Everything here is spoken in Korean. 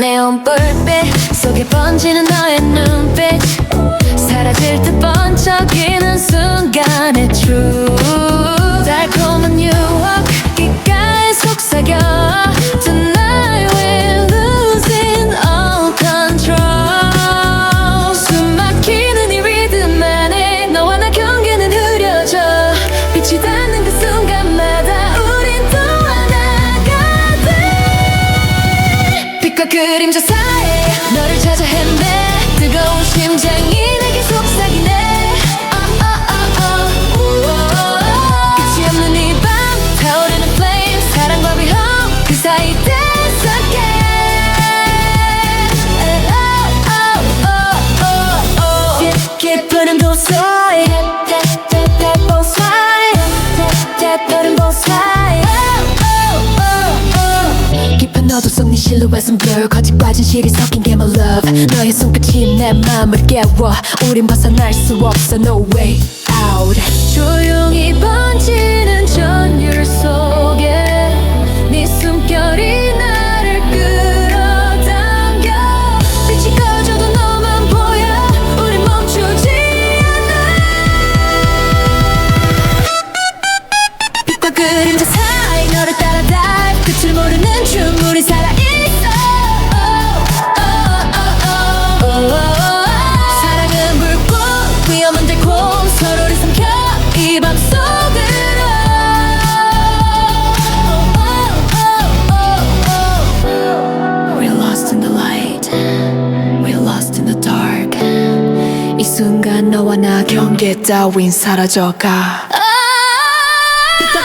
네온 불빛 속에 번지는 너의 눈빛. 사라질 듯 번쩍이는 순간의 truth. 달콤한 유혹 귓가에 속삭여 거짓 빠진 실이 섞인 게 my love 너의 손끝이 내 맘을 깨워 우린 벗어날 수 없어 no way out 조용히 번지 그림자 사이 너를 따라 dive 끝을 모르는 춤 우리 Oh, oh, oh, oh, oh. 사랑은 불꽃 위험은 달콤 서로를 삼켜 이 밤 속으로. We're lost in the light. We're lost in the dark. 이 순간 너와 나 경계 따윈 사라져가